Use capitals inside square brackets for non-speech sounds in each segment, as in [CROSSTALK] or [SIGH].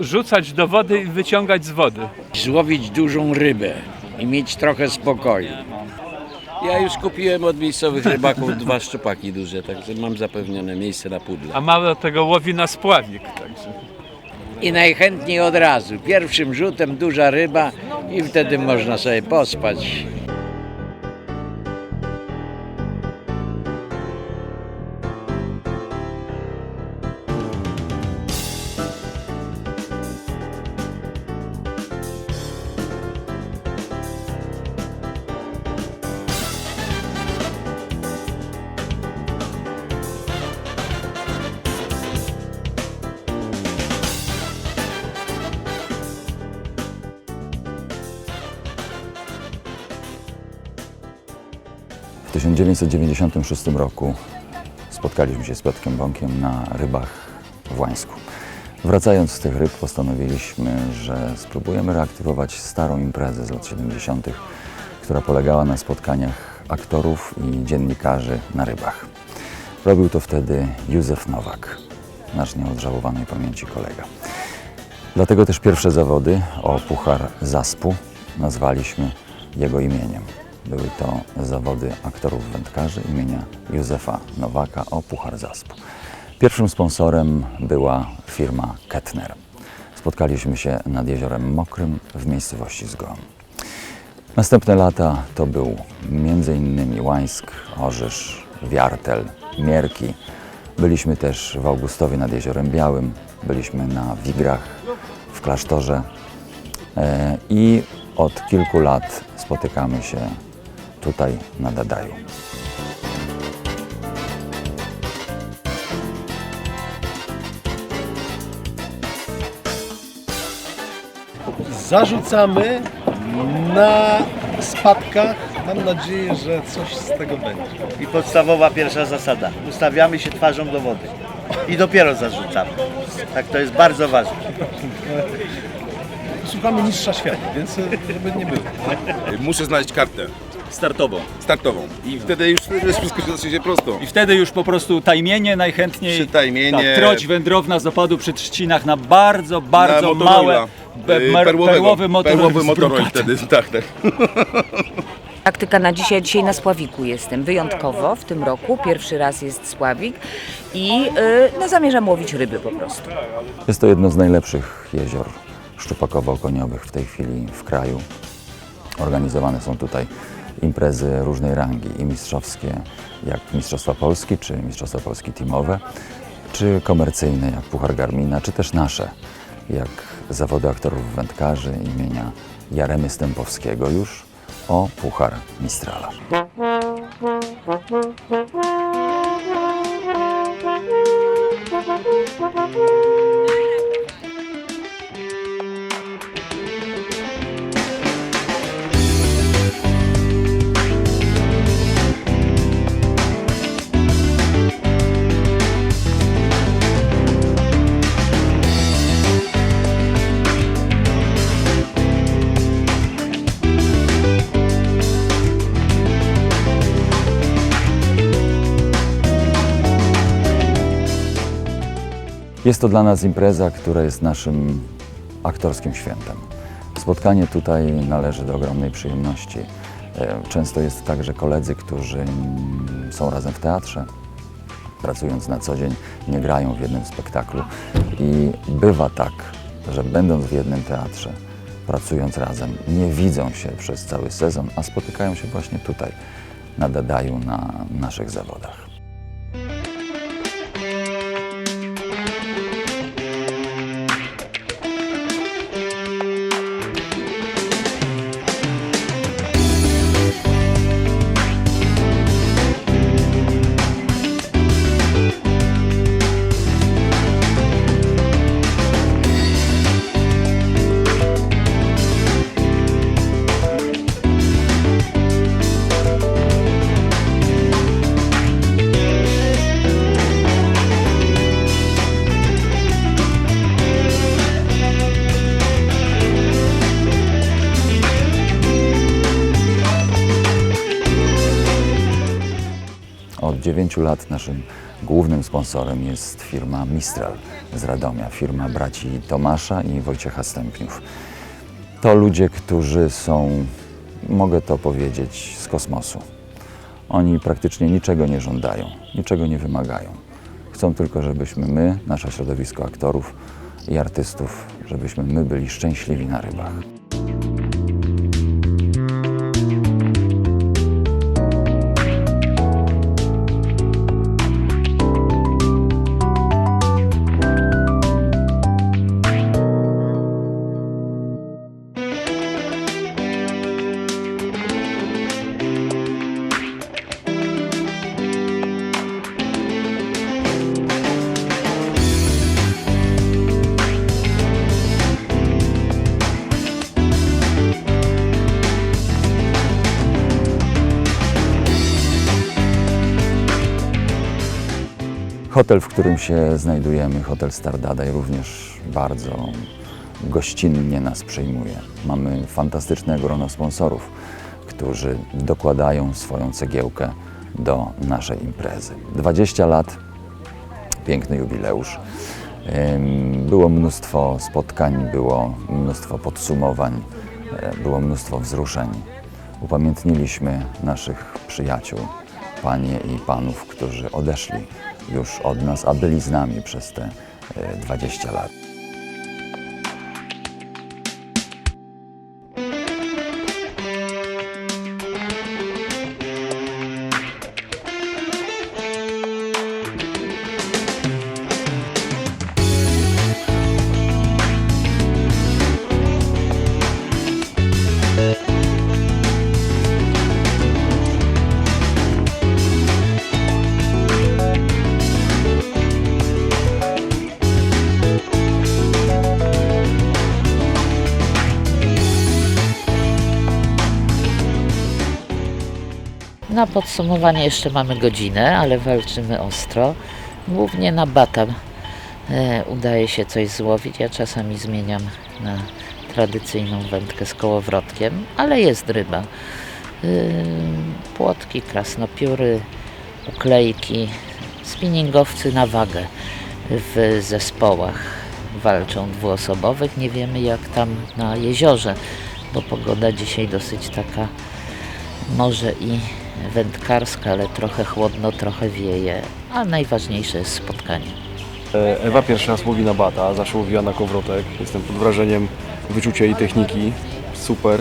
rzucać do wody i wyciągać z wody. złowić dużą rybę i mieć trochę spokoju. Ja już kupiłem od miejscowych rybaków dwa szczupaki duże, także mam zapewnione miejsce na pudle. A mało tego łowi na spławik. Także. I najchętniej od razu. Pierwszym rzutem duża ryba i wtedy można sobie pospać. 1996 roku spotkaliśmy się z Piotrkiem Bąkiem na rybach w Łańsku. Wracając z tych ryb postanowiliśmy, że spróbujemy reaktywować starą imprezę z lat 70., która polegała na spotkaniach aktorów i dziennikarzy na rybach. Robił to wtedy Józef Nowak, nasz nieodżałowanej pamięci kolega. Dlatego też pierwsze zawody o Puchar Zaspu nazwaliśmy jego imieniem. Były to zawody aktorów wędkarzy imienia Józefa Nowaka o Puchar Zaspu. Pierwszym sponsorem była firma Kettner. Spotkaliśmy się nad Jeziorem Mokrym w miejscowości Zgon. Następne lata to był m.in. Łańsk, Orzysz, Wiartel, Mierki. Byliśmy też w Augustowie nad Jeziorem Białym, byliśmy na Wigrach, w klasztorze e, i od kilku lat spotykamy się tutaj na Dadaju. Zarzucamy na spadkach. Mam nadzieję, że coś z tego będzie. I podstawowa pierwsza zasada. Ustawiamy się twarzą do wody. I dopiero zarzucamy. Tak to jest bardzo ważne. Szukamy mistrza świata, więc e, żeby nie było. Muszę znaleźć kartę startową. startową i wtedy już wtedy wszystko się zacznie prosto. I wtedy już po prostu tajmienie najchętniej. Przytajmienie. Tak, troć wędrowna z opadu przy trzcinach na bardzo, bardzo Na małe. Be- Yy, mer- perłowego. perłowy motor Perłowy z brokatem. wtedy, [LAUGHS] tak, tak. Taktyka na dzisiaj, dzisiaj na Sławiku jestem, wyjątkowo w tym roku, pierwszy raz jest Sławik i y, no, zamierzam łowić ryby po prostu. Jest to jedno z najlepszych jezior szczupakowo-okoniowych w tej chwili w kraju. Organizowane są tutaj imprezy różnej rangi i mistrzowskie, jak Mistrzostwa Polski, czy Mistrzostwa Polski teamowe, czy komercyjne, jak Puchar Garmina, czy też nasze, jak zawody aktorów wędkarzy imienia Jaremy Stępowskiego już o Puchar Mistrala. Jest to dla nas impreza, która jest naszym aktorskim świętem. Spotkanie tutaj należy do ogromnej przyjemności. E, Często jest tak, że koledzy, którzy są razem w teatrze, pracując na co dzień, nie grają w jednym spektaklu. I bywa tak, że będąc w jednym teatrze, pracując razem, nie widzą się przez cały sezon, a spotykają się właśnie tutaj, na Dadaju, na naszych zawodach. 9 lat naszym Głównym sponsorem jest firma Mistral z Radomia, firma braci Tomasza i Wojciecha Stępniów. To ludzie, którzy są, mogę to powiedzieć, z kosmosu. Oni praktycznie niczego nie żądają, niczego nie wymagają. Chcą tylko, żebyśmy my, nasze środowisko aktorów i artystów, żebyśmy my byli szczęśliwi na rybach. Hotel, w którym się znajdujemy, hotel Stardadaj, również bardzo gościnnie nas przyjmuje. Mamy fantastyczne grono sponsorów, którzy dokładają swoją cegiełkę do naszej imprezy. 20 lat, piękny jubileusz. Było mnóstwo spotkań, było mnóstwo podsumowań, e, było mnóstwo wzruszeń. Upamiętniliśmy naszych przyjaciół, panie i panów, którzy odeszli już od nas, a byli z nami przez te e, 20 lat. Na podsumowanie jeszcze mamy godzinę, ale walczymy ostro. Głównie na bata e, udaje się coś złowić. Ja czasami zmieniam na tradycyjną wędkę z kołowrotkiem, ale jest ryba. Y, płotki, krasnopióry, uklejki, spinningowcy na wagę w zespołach walczą dwuosobowych. Nie wiemy jak tam na jeziorze, bo pogoda dzisiaj dosyć taka może i wędkarska, ale trochę chłodno, trochę wieje, a najważniejsze jest spotkanie. E, Ewa pierwszy raz łowi na bata, zawsze łowiła na kowrotek. Jestem pod wrażeniem wyczucia i techniki. Super.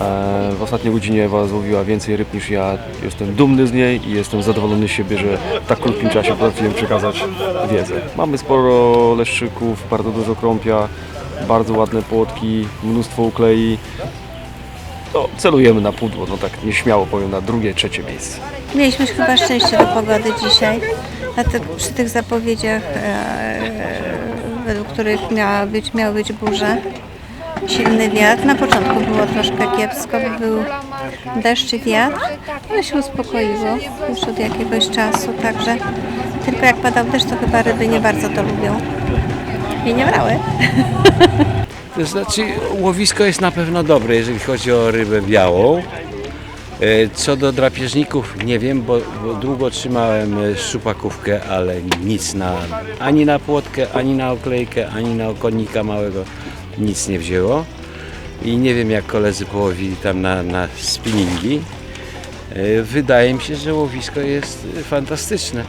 E, W ostatniej godzinie Ewa złowiła więcej ryb niż ja. Jestem dumny z niej i jestem zadowolony z siebie, że w tak krótkim czasie potrafiłem przekazać wiedzę. Mamy sporo leszczyków, bardzo dużo krąpia, bardzo ładne płotki, mnóstwo uklei. No, celujemy na pudło, no tak nieśmiało powiem, na drugie, trzecie miejsce. Mieliśmy chyba szczęście do pogody dzisiaj. Dlatego przy tych zapowiedziach, e, według których miała być, miały być burze, silny wiatr. Na początku było troszkę kiepsko, był deszcz i wiatr, ale się uspokoiło już od jakiegoś czasu, także tylko jak padał deszcz, to chyba ryby nie bardzo to lubią. I nie brały. [LAUGHS] To znaczy, łowisko jest na pewno dobre, jeżeli chodzi o rybę białą. E, Co do drapieżników, nie wiem, bo, bo długo trzymałem e, szczupakówkę, ale nic na, ani na płotkę, ani na oklejkę, ani na okonika małego nic nie wzięło. I nie wiem, jak koledzy połowili tam na, na spinningi. E, Wydaje mi się, że łowisko jest fantastyczne.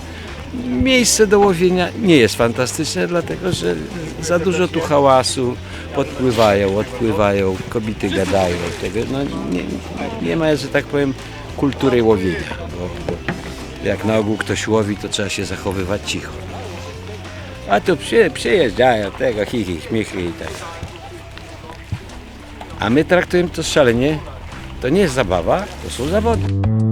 Miejsce do łowienia nie jest fantastyczne, dlatego że za dużo tu hałasu, podpływają, odpływają, kobiety gadają. Tego, no, nie, nie ma, że tak powiem, kultury łowienia. Bo, jak na ogół ktoś łowi, to trzeba się zachowywać cicho. A tu przy, przyjeżdżają tego, hi, hi, śmiechy i tak. A my traktujemy to szalenie. To nie jest zabawa, to są zawody.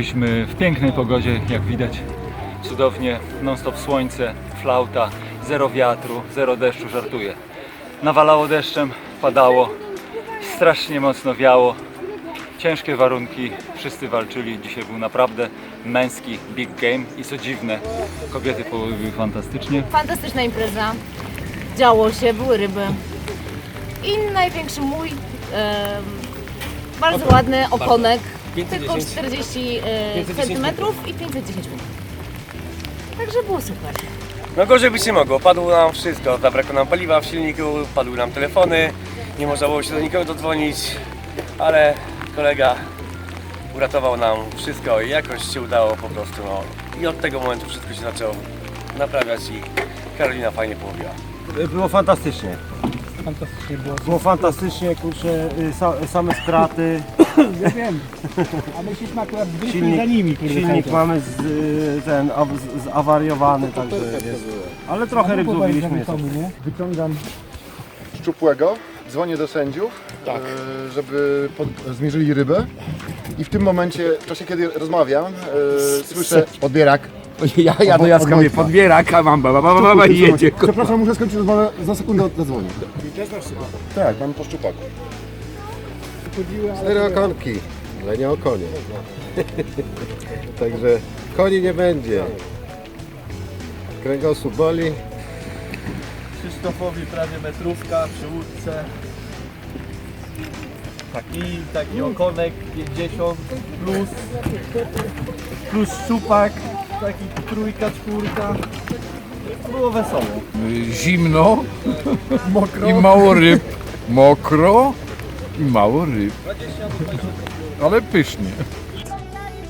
Łowiliśmy w pięknej pogodzie, jak widać. Cudownie, non-stop słońce, flauta, zero wiatru, zero deszczu, żartuję. Nawalało deszczem, padało, strasznie mocno wiało. Ciężkie warunki, wszyscy walczyli. Dzisiaj był naprawdę męski big game i co dziwne, kobiety połowiły fantastycznie. Fantastyczna impreza. Działo się, były ryby. I największy mój, em, bardzo ładny okonek, tylko 40 cm i 510 metrów. Także było super. No gorzej być nie mogło, padło nam wszystko, zabrakło nam paliwa w silniku, padły nam telefony, nie można było się do nikogo dodzwonić, ale kolega uratował nam wszystko i jakoś się udało po prostu, no. I od tego momentu wszystko się zaczęło naprawiać i Karolina fajnie połowiła. Było fantastycznie. Fantastycznie było. Było fantastycznie, kurczę, y, sa, same straty. [COUGHS] Ja wiem. A my szliśmy akurat w Silnik- za nimi. kurde, Silnik cały czas. mamy z, y, ten aw, z, zawariowany, także jest. Ale trochę ryb złowiliśmy. Wyciągam szczupłego, dzwonię do sędziów, e, żeby pod, zmierzyli rybę i w tym momencie, w czasie kiedy rozmawiam, e, słyszę podbierak. Ja, ja do Jacka mnie podbierak, a mam baba, baba, baba i jedzie. Przepraszam, muszę skończyć rozmowę, za sekundę zadzwonię. Tak, mam po szczupaku. Cztery okonki, ale nie o konie. [LAUGHS] Także koni nie będzie. Kręgosłup boli. Krzysztofowi prawie metrówka przy łódce. Taki, taki okonek 50 plus, plus szczupak, taki trójka, czwórka. Było wesoło. Zimno [LAUGHS] i mało ryb. Mokro i mało ryb. Ale pysznie.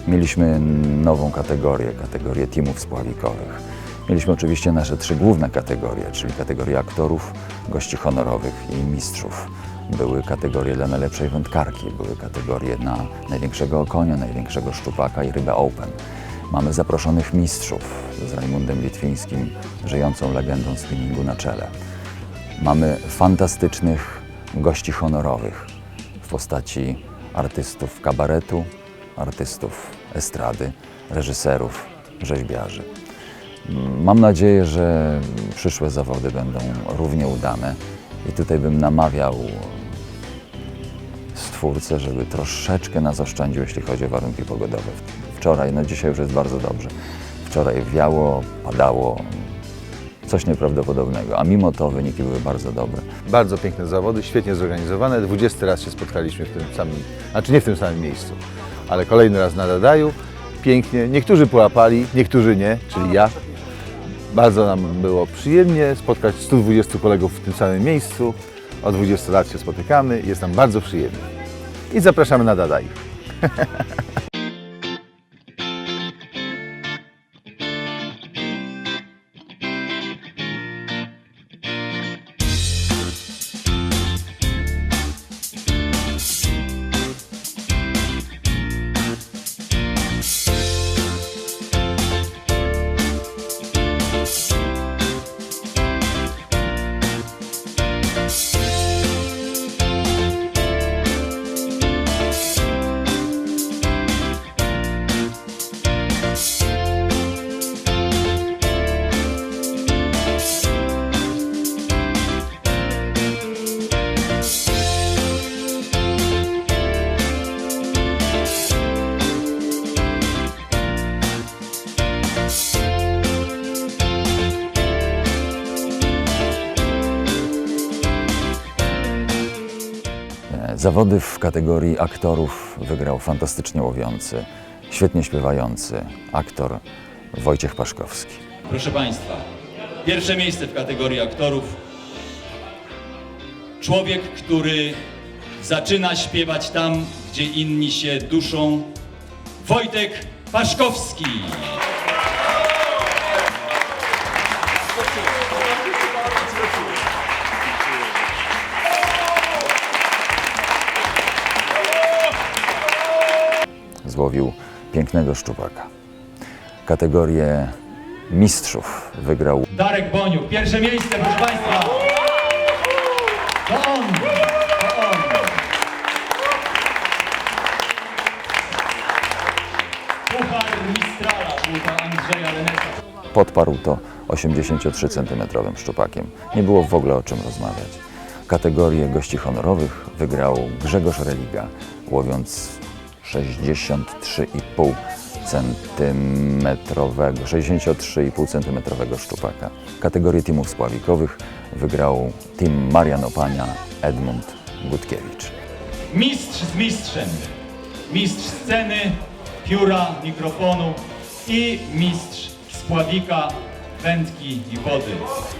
Mieliśmy nową kategorię, kategorię teamów spławikowych. Mieliśmy oczywiście nasze trzy główne kategorie, czyli kategorie aktorów, gości honorowych i mistrzów. Były kategorie dla najlepszej wędkarki, były kategorie na największego okonia, największego szczupaka i rybę open. Mamy zaproszonych mistrzów z Rajmundem Litwińskim, żyjącą legendą spinningu na czele. Mamy fantastycznych gości honorowych w postaci artystów kabaretu, artystów estrady, reżyserów, rzeźbiarzy. Mam nadzieję, że przyszłe zawody będą równie udane i tutaj bym namawiał stwórcę, żeby troszeczkę nas oszczędził, jeśli chodzi o warunki pogodowe. Wczoraj, no dzisiaj już jest bardzo dobrze. Wczoraj wiało, padało, coś nieprawdopodobnego, a mimo to wyniki były bardzo dobre. Bardzo piękne zawody, świetnie zorganizowane. 20 raz się spotkaliśmy w tym samym, znaczy nie w tym samym miejscu, ale kolejny raz na Dadaju. Pięknie. Niektórzy połapali, niektórzy nie, czyli ja. Bardzo nam było przyjemnie spotkać 120 kolegów w tym samym miejscu. Od 20 lat się spotykamy, jest nam bardzo przyjemnie. I zapraszamy na Dadaj. [LAUGHS] Zawody w kategorii aktorów wygrał fantastycznie łowiący, świetnie śpiewający aktor Wojciech Paszkowski. Proszę Państwa, pierwsze miejsce w kategorii aktorów. Człowiek, który zaczyna śpiewać tam, gdzie inni się duszą. Wojtek Paszkowski. Złowił pięknego szczupaka. Kategorię mistrzów wygrał Darek Boniuk, pierwsze miejsce, proszę Państwa. To on, to on. Puchar Mistrala, puchar Andrzeja Lenesa. Podparł to 83-centymetrowym szczupakiem. Nie było w ogóle o czym rozmawiać. Kategorię gości honorowych wygrał Grzegorz Religa, łowiąc 63,5 centymetrowego, 63,5 centymetrowego szczupaka. Kategorię teamów spławikowych wygrał team Marian Opania, Edmund Gutkiewicz. Mistrz z mistrzem. Mistrz sceny, pióra, mikrofonu i mistrz spławika, wędki i wody.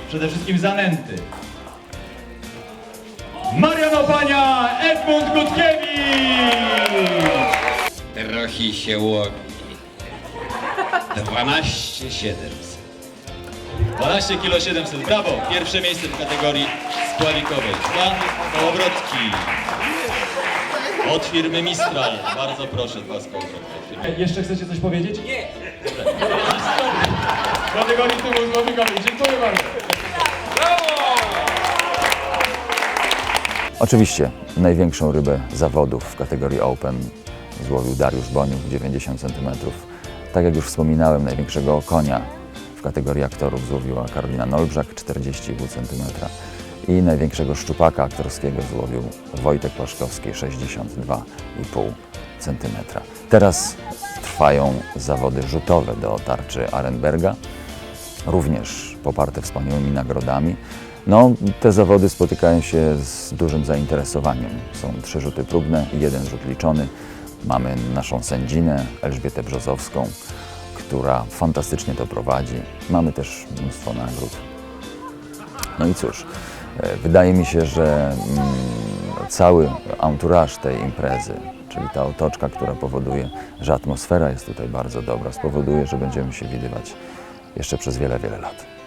Przede wszystkim zanęty. Marian Opania, Edmund Gutkiewicz! Trochę się łowi. 12 700. 12 kg 700, brawo! Pierwsze miejsce w kategorii spławikowej. Dwa kołobrotki. Od firmy Mistral. Bardzo proszę, dwa z kołobrotki. Jeszcze chcecie coś powiedzieć? Nie! W kategorii tyłu spławikowej. Dziękuję bardzo. Oczywiście największą rybę zawodów w kategorii Open złowił Dariusz Boniuk 90 cm. Tak jak już wspominałem, największego konia w kategorii aktorów złowiła Karolina Nolbrzak 40,5 cm i największego szczupaka aktorskiego złowił Wojtek Płaszkowski 62,5 cm. Teraz trwają zawody rzutowe do tarczy Arenberga również poparte wspaniałymi nagrodami. No, te zawody spotykają się z dużym zainteresowaniem. Są trzy rzuty próbne i jeden rzut liczony. Mamy naszą sędzinę Elżbietę Brzozowską, która fantastycznie to prowadzi. Mamy też mnóstwo nagród. No i cóż, e, wydaje mi się, że mm, cały entourage tej imprezy, czyli ta otoczka, która powoduje, że atmosfera jest tutaj bardzo dobra, spowoduje, że będziemy się widywać jeszcze przez wiele, wiele lat.